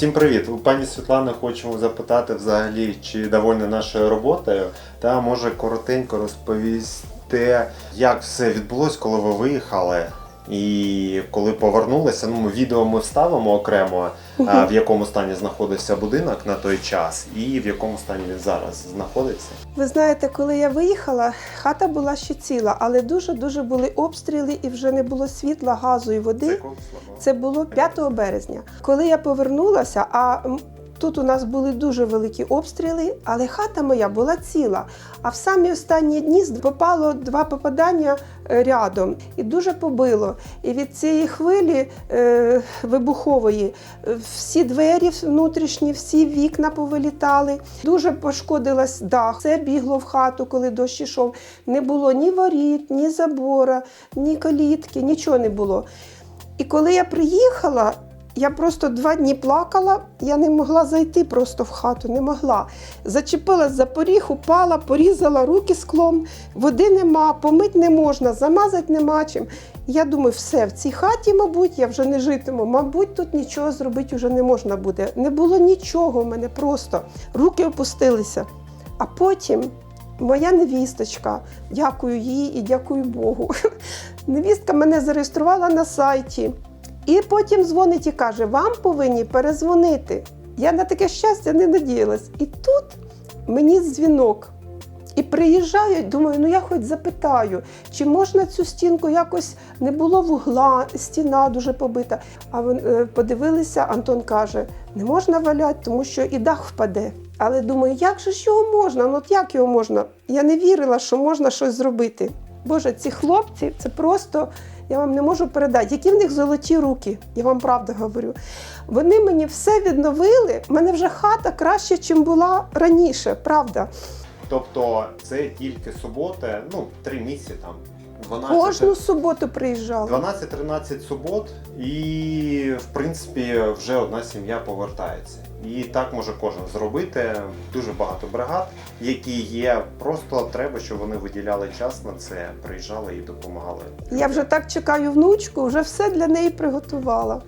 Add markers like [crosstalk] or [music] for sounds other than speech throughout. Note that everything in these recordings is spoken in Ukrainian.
Всім привіт! У пані Світлани хочемо запитати взагалі, чи довольна нашою роботою, та може коротенько розповісти, як все відбулось, коли ви виїхали. І коли повернулися, ну відео ми вставимо окремо, в якому стані знаходився будинок на той час, і в якому стані він зараз знаходиться. Ви знаєте, коли я виїхала, хата була ще ціла, але дуже дуже були обстріли і вже не було світла, газу і води. Це? Було 5 березня. Коли я повернулася, а тут у нас були дуже великі обстріли, але хата моя була ціла. А в самі останні дні попало два попадання е, рядом і дуже побило. І від цієї хвилі е, вибухової е, всі двері внутрішні, всі вікна повилітали. Дуже пошкодилась дах. Все бігло в хату, коли дощ ішов. Не було ні воріт, ні забора, ні калітки, нічого не було. І коли я приїхала, я просто два дні плакала, я не могла зайти просто в хату, не могла. Зачепилась за поріг, упала, порізала руки склом, води нема, помити не можна, замазати нема чим. Я думаю, все, в цій хаті, мабуть, я вже не житиму. Мабуть, тут нічого зробити вже не можна буде. Не було нічого в мене просто. Руки опустилися. А потім моя невісточка, дякую їй і дякую Богу. [laughs] Невістка мене зареєструвала на сайті. І потім дзвонить і каже: вам повинні перезвонити. Я на таке щастя не надіялась. І тут мені дзвінок. І приїжджають, думаю, ну я хоч запитаю, чи можна цю стінку якось не було вугла, стіна дуже побита. А е, подивилися, Антон каже: не можна валяти, тому що і дах впаде. Але думаю, як же ж його можна? Ну от як його можна? Я не вірила, що можна щось зробити. Боже, ці хлопці це просто я вам не можу передати, які в них золоті руки, я вам правду говорю. Вони мені все відновили. У мене вже хата краще, ніж була раніше, правда. Тобто це тільки субота, ну три місяці там. 12 Кожну суботу приїжджала. 12-13 субот, і в принципі вже одна сім'я повертається. І так може кожен зробити. Дуже багато бригад, які є. Просто треба, щоб вони виділяли час на це, приїжджали і допомагали. Я вже так чекаю внучку, вже все для неї приготувала,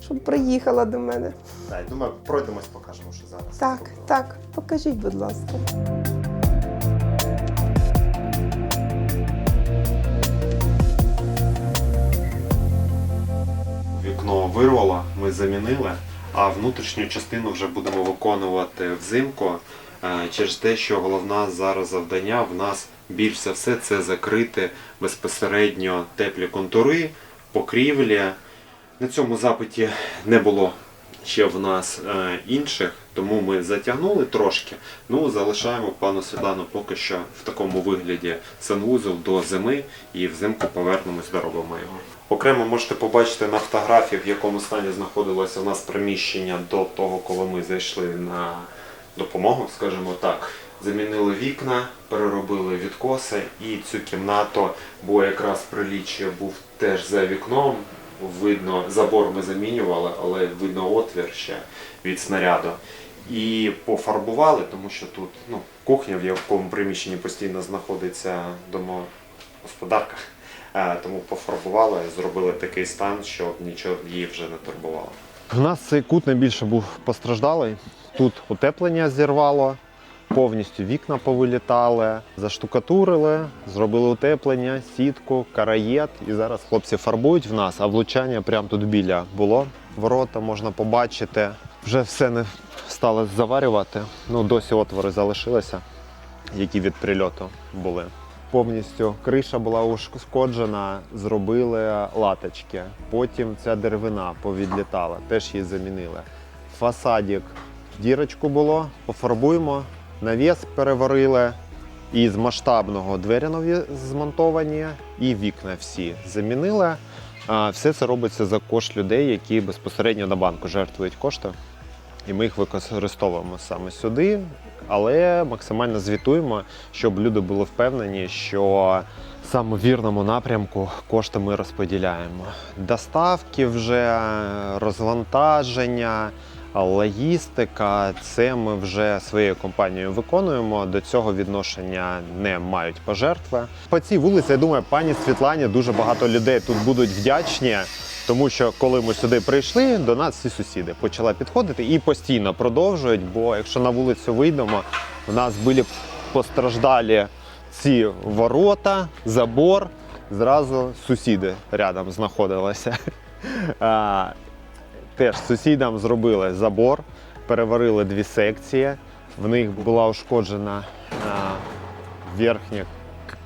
щоб приїхала до мене. Так, думаю, пройдемось, покажемо, що зараз. Так, так, покажіть, будь ласка. Вікно вирвало, ми замінили, а внутрішню частину вже будемо виконувати взимку е, через те, що головне зараз завдання в нас більш за все це закрити безпосередньо теплі контури, покрівлі. На цьому запиті не було ще в нас е, інших, тому ми затягнули трошки. Ну, залишаємо пану Світлану поки що в такому вигляді санвузол до зими і взимку повернемось, доробимо його. Окремо можете побачити на фотографії, в якому стані знаходилося у нас приміщення до того, коли ми зайшли на допомогу, скажімо так. Замінили вікна, переробили відкоси і цю кімнату, бо якраз приліччя був теж за вікном. Видно, забор ми замінювали, але видно отвір ще від снаряду. І пофарбували, тому що тут ну, кухня, в якому приміщенні постійно знаходиться домогосподарка. Е, Тому пофарбували, зробили такий стан, щоб нічого її вже не турбувало. У нас цей кут найбільше був постраждалий. Тут утеплення зірвало, повністю вікна повилітали, заштукатурили, зробили утеплення, сітку, караєт. І зараз хлопці фарбують в нас, а влучання прямо тут біля було. Ворота можна побачити. Вже все не стало заварювати. Ну, досі отвори залишилися, які від прильоту були. Повністю криша була ушкоджена, зробили латочки. Потім ця деревина повідлітала, теж її замінили. Фасадік дірочку було, пофарбуємо, навіс переварили. І з масштабного двері нові змонтовані, і вікна всі замінили. Все це робиться за кошт людей, які безпосередньо на банку жертвують кошти. І ми їх використовуємо саме сюди, але максимально звітуємо, щоб люди були впевнені, що саме в вірному напрямку кошти ми розподіляємо. Доставки вже, розвантаження, логістика це ми вже своєю компанією виконуємо. До цього відношення не мають пожертви. По цій вулиці, я думаю, пані Світлані дуже багато людей тут будуть вдячні, Тому що коли ми сюди прийшли, до нас всі сусіди почали підходити і постійно продовжують. Бо якщо на вулицю вийдемо, у нас були постраждалі ці ворота, забор. Зразу сусіди рядом знаходилися. [laughs] Теж сусідам зробили забор, переварили дві секції. В них була ушкоджена верхнє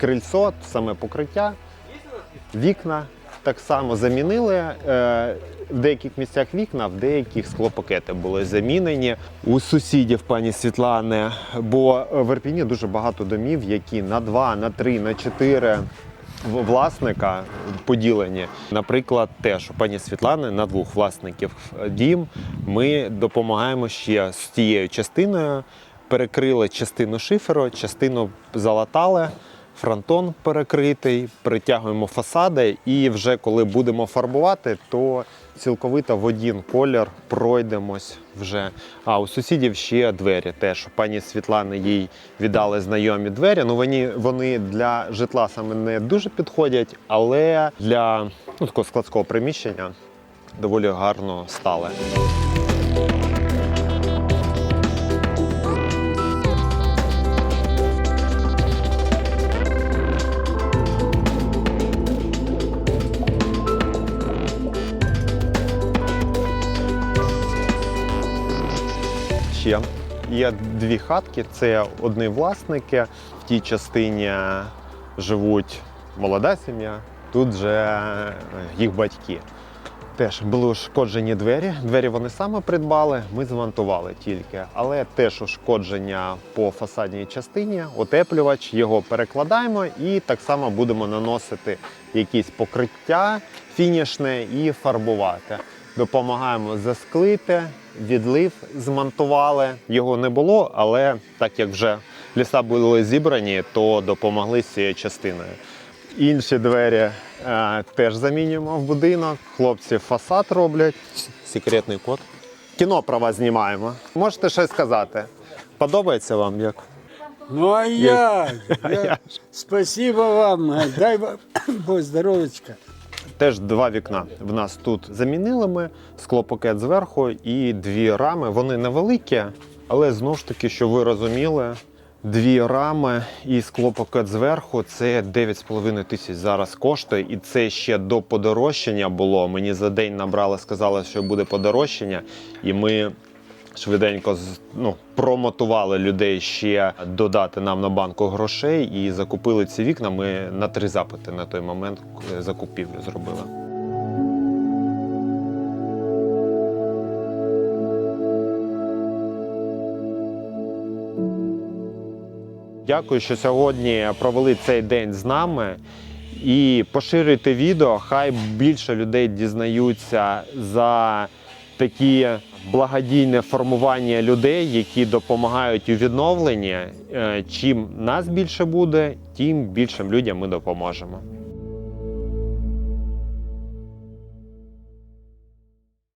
крильцо, саме покриття. Вікна так само замінили. Е, В деяких місцях вікна, в деяких склопакети були замінені у сусідів пані Світлани. Бо в Ірпіні дуже багато домів, які на два, на три, на чотири власника поділені. Наприклад, теж у пані Світлани на двох власників дім. Ми допомагаємо ще з тією частиною. Перекрили частину шиферу, частину залатали, фронтон перекритий, притягуємо фасади, і вже коли будемо фарбувати, то цілковито в один колір пройдемось вже. А у сусідів ще двері. Теж пані Світлани їй віддали знайомі двері. Ну вони, вони для житла саме не дуже підходять, але для ну, такого складського приміщення доволі гарно стали. Є дві хатки. Це одні власники. В тій частині живуть молода сім'я, тут же е, їх батьки. Теж були ушкоджені двері. Двері вони саме придбали, ми змонтували тільки. Але теж ушкодження по фасадній частині, утеплювач, його перекладаємо і так само будемо наносити якісь покриття фінішне і фарбувати. Допомагаємо засклити, відлив змонтували. Його не було, але так як вже ліса були зібрані, то допомогли з цією частиною. Інші двері е, теж замінюємо в будинок. Хлопці фасад роблять. Секретний код. Кіно про вас знімаємо. Можете щось сказати? Подобається вам як? Ну а я, я спасибо вам, дай вам [coughs] Бог здоровечка. Теж два вікна в нас тут замінили ми, склопакет зверху і дві рами. Вони невеликі, але знову ж таки, що ви розуміли, дві рами і склопакет зверху це 9,5 тисяч зараз коштує. І це ще до подорожчання було. Мені за день набрали, сказали, що буде подорожчання, і ми. Швиденько ну, промотували людей ще додати нам на банку грошей і закупили ці вікна. Ми на три запити на той момент закупівлю зробили. Дякую, що сьогодні провели цей день з нами. І поширюйте відео, хай більше людей дізнаються за такі благодійне формування людей, які допомагають у відновленні. Е, Чим нас більше буде, тим більшим людям ми допоможемо.